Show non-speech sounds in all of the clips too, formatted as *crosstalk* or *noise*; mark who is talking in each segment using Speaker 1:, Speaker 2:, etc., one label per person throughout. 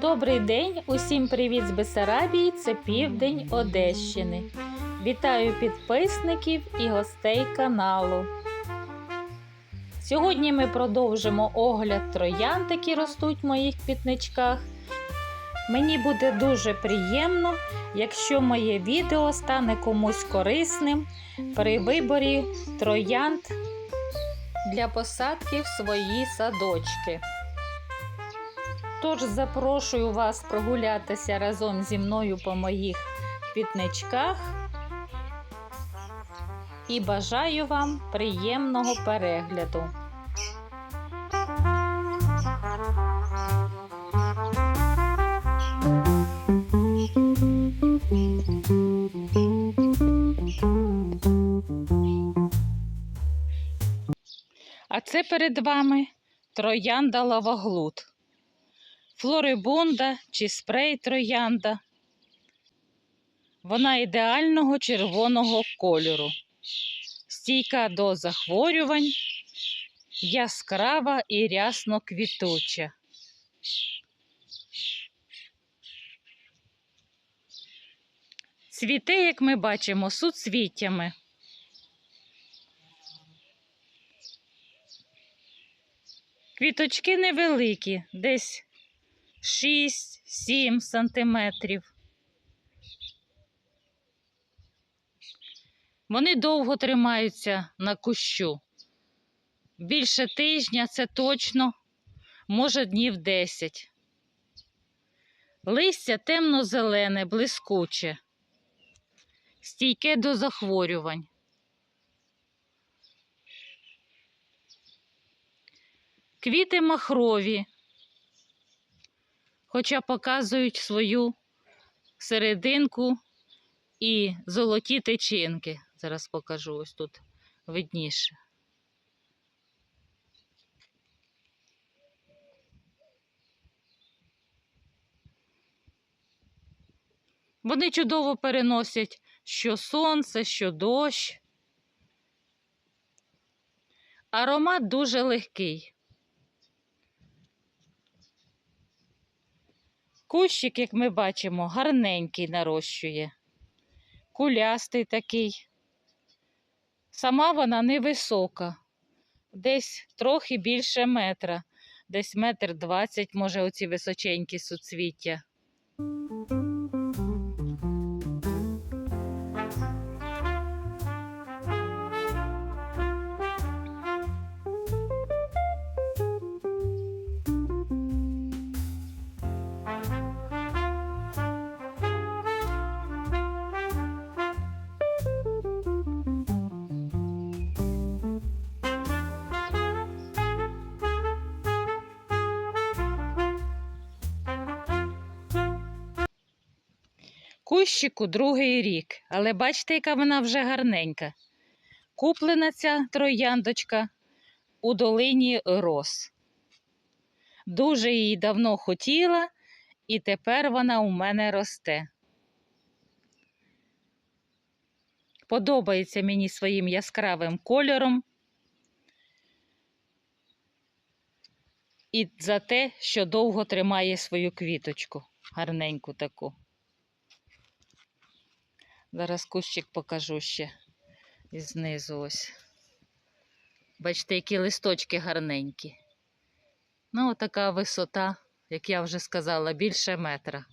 Speaker 1: Добрий день, усім привіт з Бесарабії, це південь Одещини. Вітаю підписників і гостей каналу. Сьогодні ми продовжимо огляд троянд, які ростуть в моїх квітничках. Мені буде дуже приємно, якщо моє відео стане комусь корисним при виборі троянд для посадки в свої садочки. Тож запрошую вас прогулятися разом зі мною по моїх квітничках і бажаю вам приємного перегляду. А це перед вами троянда лаваглут флорибунда чи спрей троянда. Вона ідеального червоного кольору, стійка до захворювань, яскрава і рясно квітуча. Цвіте, як ми бачимо, суцвіттями. Квіточки невеликі, десь 6-7 сантиметрів. Вони довго тримаються на кущу. Більше тижня це точно, може днів 10. Листя темно-зелене, блискуче, стійке до захворювань. Квіти махрові, хоча показують свою серединку і золоті тичинки. Зараз покажу ось тут видніше. Вони чудово переносять що сонце, що дощ. Аромат дуже легкий. Кущик, як ми бачимо, гарненький нарощує, кулястий такий. Сама вона невисока, десь трохи більше метра, десь метр двадцять, може, оці височенькі суцвіття. Кущику другий рік, але бачите, яка вона вже гарненька. Куплена ця трояндочка у долині Рос. Дуже її давно хотіла, і тепер вона у мене росте. Подобається мені своїм яскравим кольором. І за те, що довго тримає свою квіточку, гарненьку таку. Зараз кущик покажу ще і знизу ось. Бачите, які листочки гарненькі. Ну, така висота, як я вже сказала, більше метра.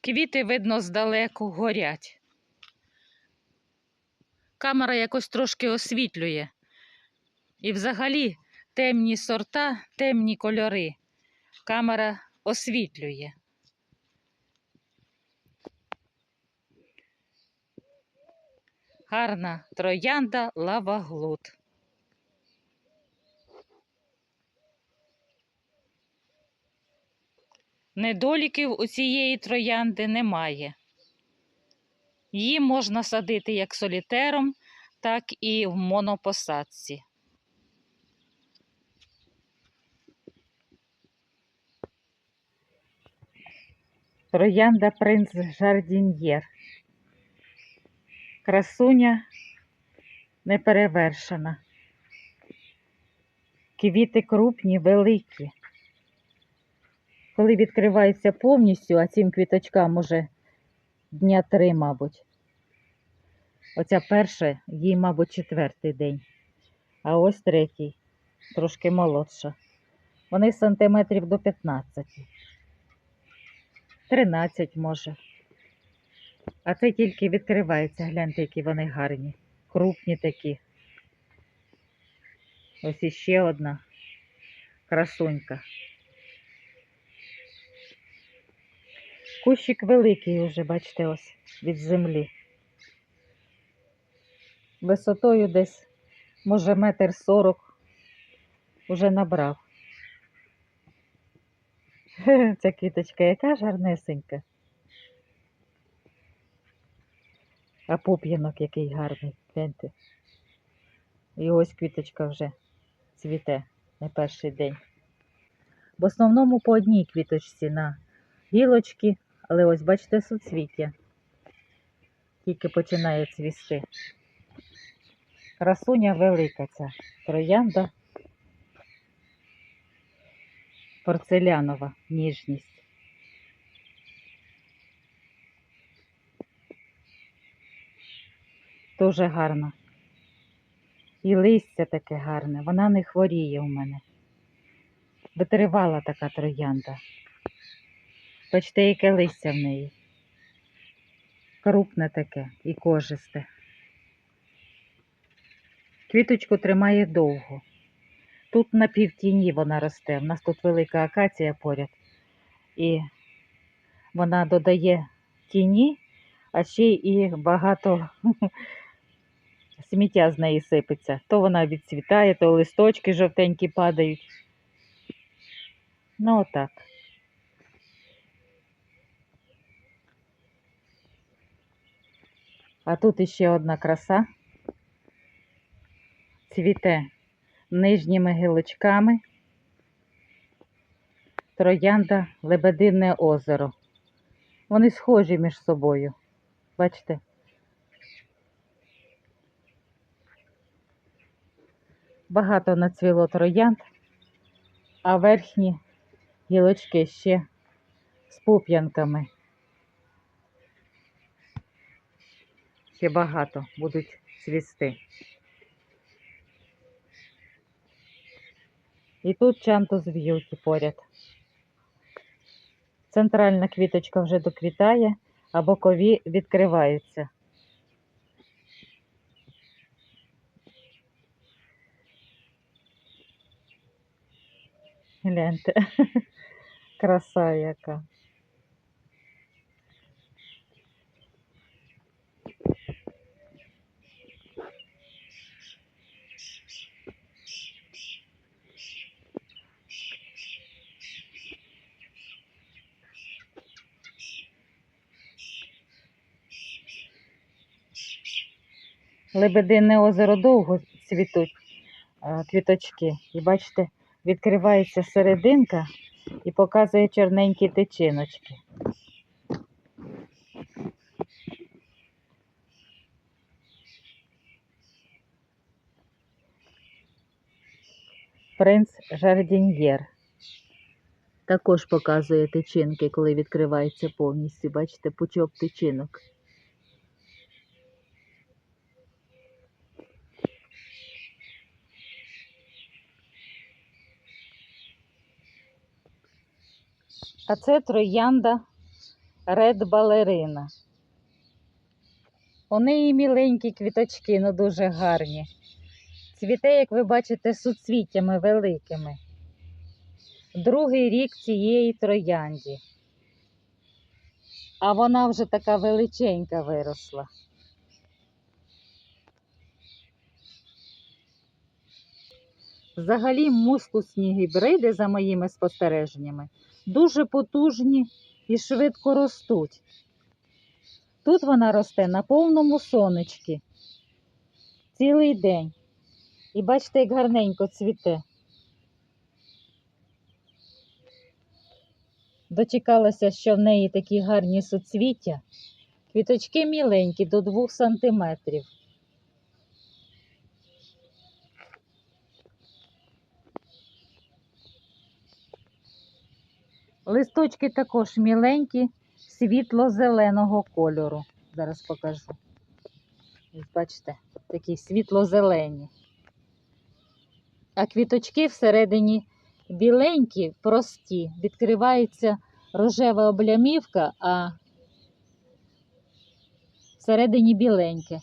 Speaker 1: Квіти, видно, здалеку горять. Камера якось трошки освітлює. І взагалі темні сорта, темні кольори. Камера освітлює. Гарна троянда лаваглут. Недоліків у цієї троянди немає. Її можна садити як солітером, так і в монопосадці. Троянда принц Жардін'єр. Красуня не перевершена. Квіти крупні, великі. Коли відкривається повністю, а цим квіточкам уже дня три, мабуть. Оця перша, їй, мабуть, четвертий день. А ось третій, трошки молодша. Вони сантиметрів до 15. 13 може. А це тільки відкривається. Гляньте, які вони гарні. Крупні такі. Ось іще одна красунька. Кущик великий уже, бачите, ось від землі. Висотою десь, може, метр сорок уже набрав. *laughs* Ця квіточка яка гарнесенька. А поп'янок який гарний, гляньте. І ось квіточка вже цвіте не перший день. В основному по одній квіточці на гілочки, але ось бачите суцвіття. Тільки починає цвісти. Красуня велика ця троянда. Порцелянова ніжність. Дуже гарна. І листя таке гарне, вона не хворіє у мене. Витривала така троянда. Бачите, яке листя в неї. Крупне таке і кожисте. Квіточку тримає довго. Тут на півтіні вона росте. У нас тут велика акація поряд. І вона додає тіні, а ще і багато *laughs* сміття з неї сипеться. То вона відцвітає, то листочки жовтенькі падають. Ну отак. А тут іще одна краса. Цвіте нижніми гілочками. Троянда Лебедине озеро. Вони схожі між собою. Бачите? Багато нацвіло троянд, а верхні гілочки ще з пуп'янками. Ще багато будуть цвісти. І тут чантус в'юті поряд. Центральна квіточка вже доквітає, а бокові відкриваються. Гляньте, *laughs* краса яка. Лебедине озеро довго цвітуть квіточки. І бачите, відкривається серединка і показує чорненькі тичиночки. Принц Жардін'єр. Також показує тичинки, коли відкривається повністю. Бачите, пучок тичинок. А це троянда Ред Балерина. У неї міленькі квіточки, ну дуже гарні. Цвіте, як ви бачите, суцвіттями великими. Другий рік цієї троянді. А вона вже така величенька виросла. Взагалі мускусні гібриди, за моїми спостереженнями, дуже потужні і швидко ростуть. Тут вона росте на повному сонечці цілий день. І бачите, як гарненько цвіте. Дочекалася, що в неї такі гарні суцвіття, Квіточки міленькі до 2 сантиметрів. Листочки також міленькі, світло-зеленого кольору. Зараз покажу. Бачите, такі світло-зелені. А квіточки всередині біленькі, прості, відкривається рожева облямівка, а всередині біленьке.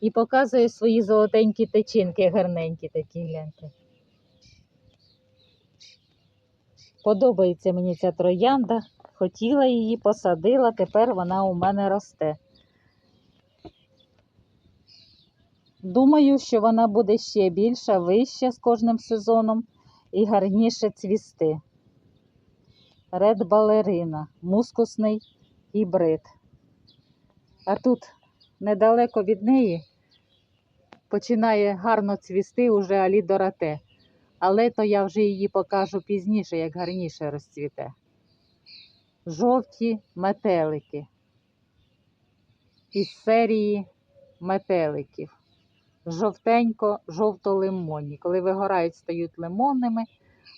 Speaker 1: І показує свої золотенькі течінки, гарненькі такі гляньте. Подобається мені ця троянда. Хотіла її, посадила, тепер вона у мене росте. Думаю, що вона буде ще більша, вища з кожним сезоном і гарніше цвісти. Ред балерина, мускусний гібрид. А тут недалеко від неї починає гарно цвісти уже алідорате. Але то я вже її покажу пізніше, як гарніше розцвіте. Жовті метелики із серії метеликів. Жовтенько-жовто-лимонні. Коли вигорають, стають лимонними,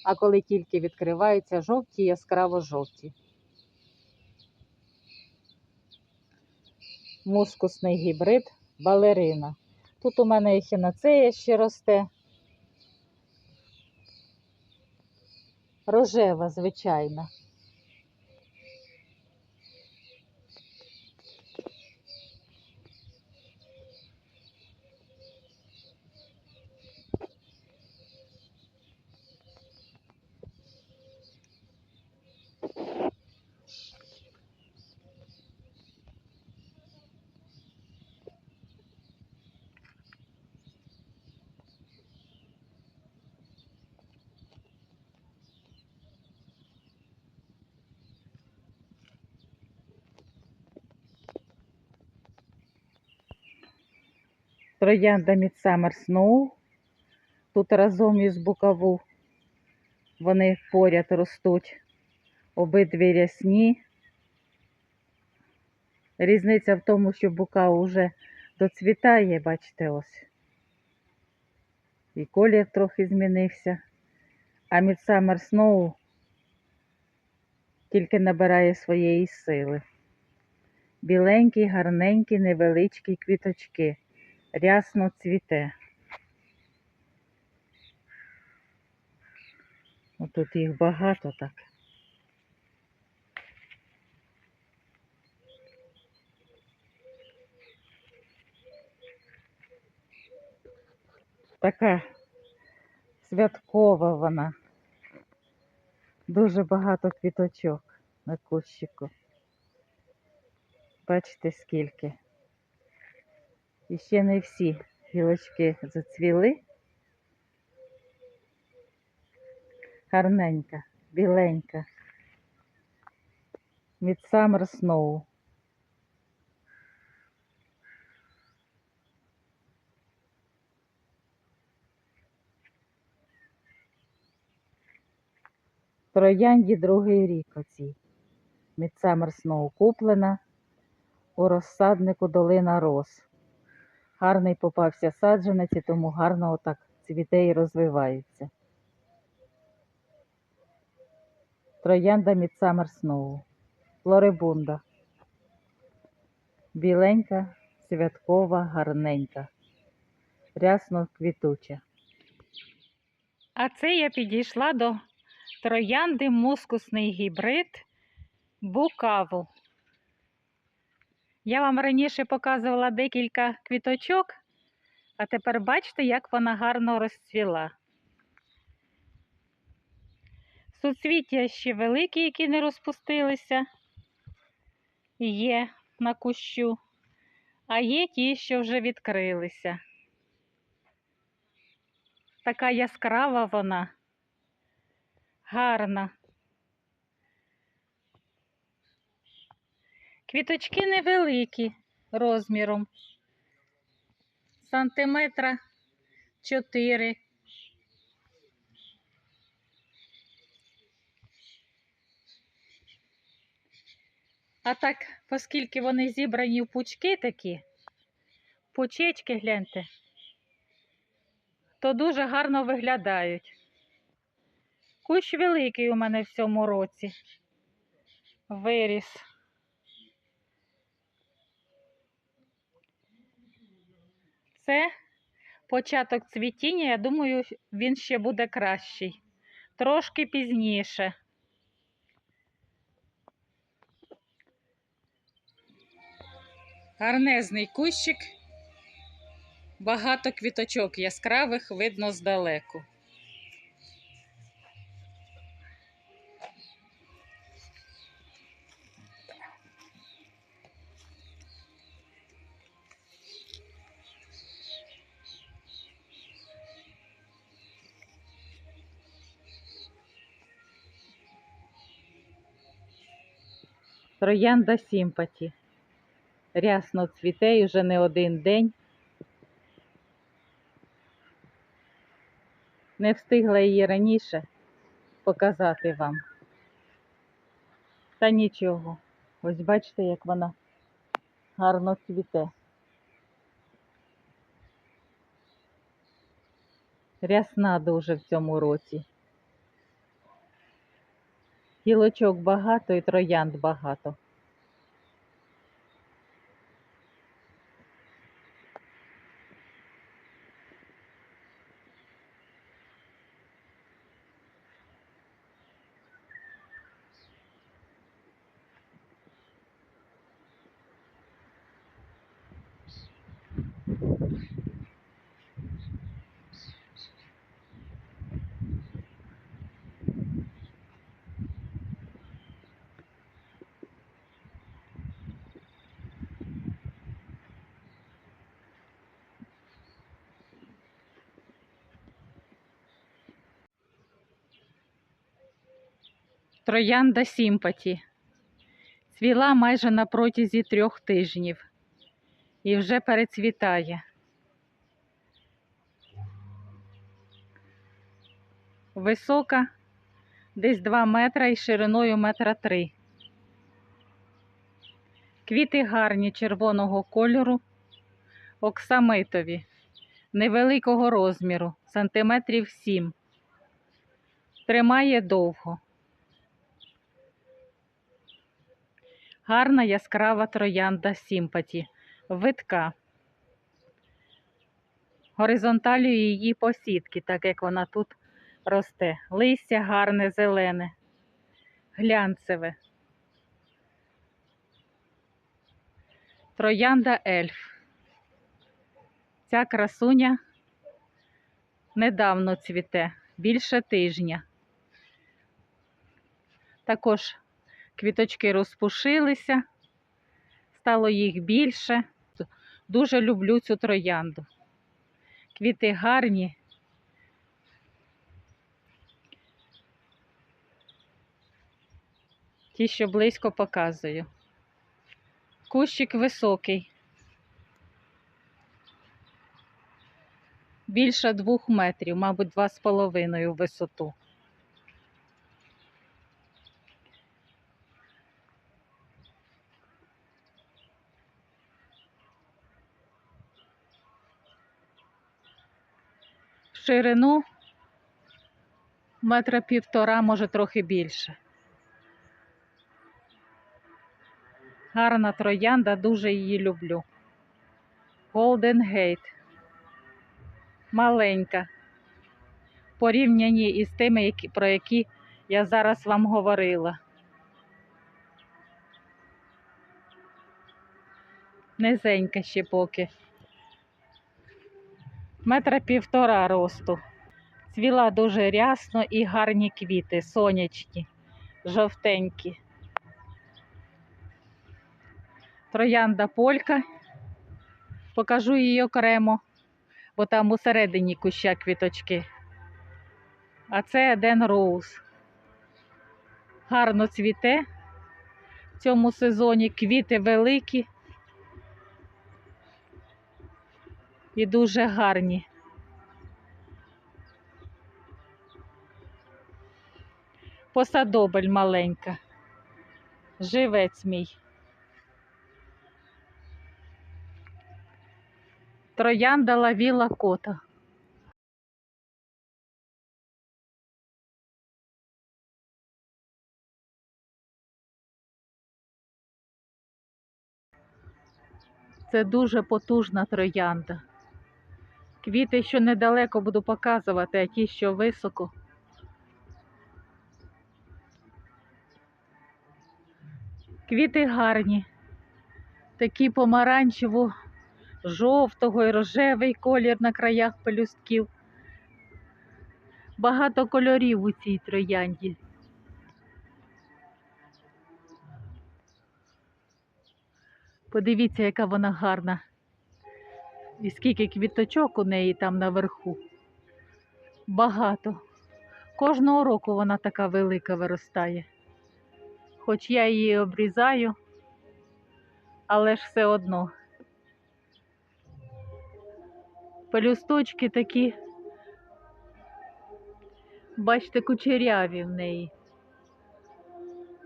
Speaker 1: а коли тільки відкриваються жовті, яскраво-жовті. Мускусний гібрид балерина. Тут у мене ехінацея ще росте. Рожева, звичайна. Троянда Midsummer Snow. Тут разом із букаву. Вони поряд ростуть. Обидві рясні. Різниця в тому, що букав уже доцвітає, бачите, ось. І колір трохи змінився. А Midsummer Snow тільки набирає своєї сили. Біленькі, гарненькі, невеличкі квіточки. Рясно цвіте. Тут їх багато так. Така святкова вона. Дуже багато квіточок на кущику. Бачите скільки. І ще не всі гілочки зацвіли. Гарненька, біленька. Midsummer Snow. Троянді другий рік оцій. Midsummer Snow куплена у розсаднику Долина Роз. Гарний попався саджанець, і тому гарно отак цвіте і розвивається. Троянда Midsummer Snow. Флорибунда. Біленька, святкова, гарненька. Рясно квітуча. А це я підійшла до троянди мускусний гібрид букаву. Я вам раніше показувала декілька квіточок, а тепер бачите, як вона гарно розцвіла. Суцвіття ще великі, які не розпустилися, є на кущу, а є ті, що вже відкрилися. Така яскрава вона, гарна. Квіточки невеликі розміром. Сантиметра 4. А так, оскільки вони зібрані в пучки такі, пучечки гляньте, то дуже гарно виглядають. Кущ великий у мене в цьому році. Виріс. Це початок цвітіння, я думаю, він ще буде кращий. Трошки пізніше. Гарнезний кущик. Багато квіточок яскравих видно здалеку. Троянда Сімпаті. Рясно цвіте і вже не один день. Не встигла її раніше показати вам. Та нічого. Ось бачите, як вона гарно цвіте. Рясна дуже в цьому році. Гілочок багато і троянд багато. Троянда Сімпаті. Цвіла майже на протязі трьох тижнів і вже перецвітає. Висока десь 2 метра і шириною метра 3. Квіти гарні червоного кольору, оксамитові, невеликого розміру, сантиметрів 7. Тримає довго. Гарна яскрава троянда Сімпаті, витка. Горизонталю її посідки, так як вона тут росте. Листя гарне, зелене, глянцеве. Троянда ельф. Ця красуня недавно цвіте, більше тижня. Також квіточки розпушилися, стало їх більше. Дуже люблю цю троянду. Квіти гарні. Ті, що близько показую. Кущик високий. Більше двох метрів, мабуть, два з половиною висоту. Ширину метра півтора, може трохи більше. Гарна троянда, дуже її люблю. Golden Gate. Маленька. Порівняні із тими, про які я зараз вам говорила. Низенька ще поки. Метра півтора росту. Цвіла дуже рясно і гарні квіти, сонячні, жовтенькі. Троянда полька. Покажу її окремо, бо там усередині куща квіточки. А це Еден Роуз. Гарно цвіте в цьому сезоні, квіти великі і дуже гарні. Посадобель маленька, живець мій. Троянда лавіла кота. Це дуже потужна троянда. Квіти, що недалеко буду показувати, а ті, що високо. Квіти гарні, такі помаранчево, жовтого і рожевий колір на краях пелюстків. Багато кольорів у цій троянді. Подивіться, яка вона гарна. І скільки квіточок у неї там наверху. Багато. Кожного року вона така велика виростає. Хоч я її обрізаю, але ж все одно. Пелюсточки такі, бачите, кучеряві в неї.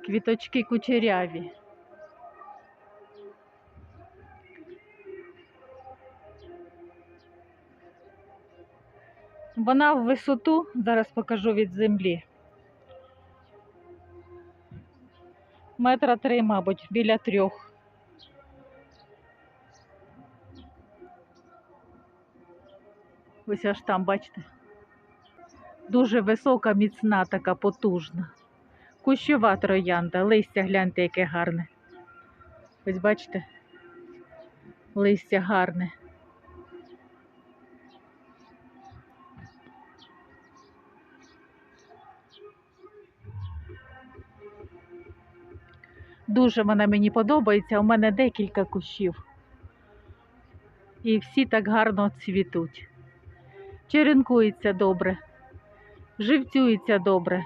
Speaker 1: Квіточки кучеряві. Вона в висоту, зараз покажу від землі. Метра три, мабуть, біля трьох. Ось аж там, бачите. Дуже висока, міцна, така потужна. Кущова троянда, листя гляньте, яке гарне. Ось бачите, листя гарне. Дуже вона мені подобається. У мене декілька кущів. І всі так гарно цвітуть. Черенкується добре, живцюється добре.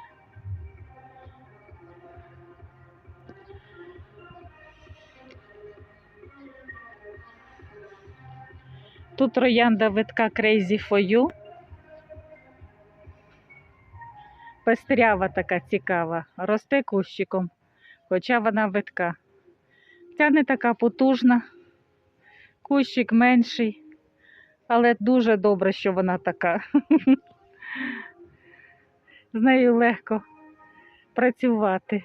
Speaker 1: Тут троянда витка Crazy for You. Пестрява така цікава, росте кущиком хоча вона витка. Ця не така потужна, кущик менший, але дуже добре, що вона така. *laughs* З нею легко працювати.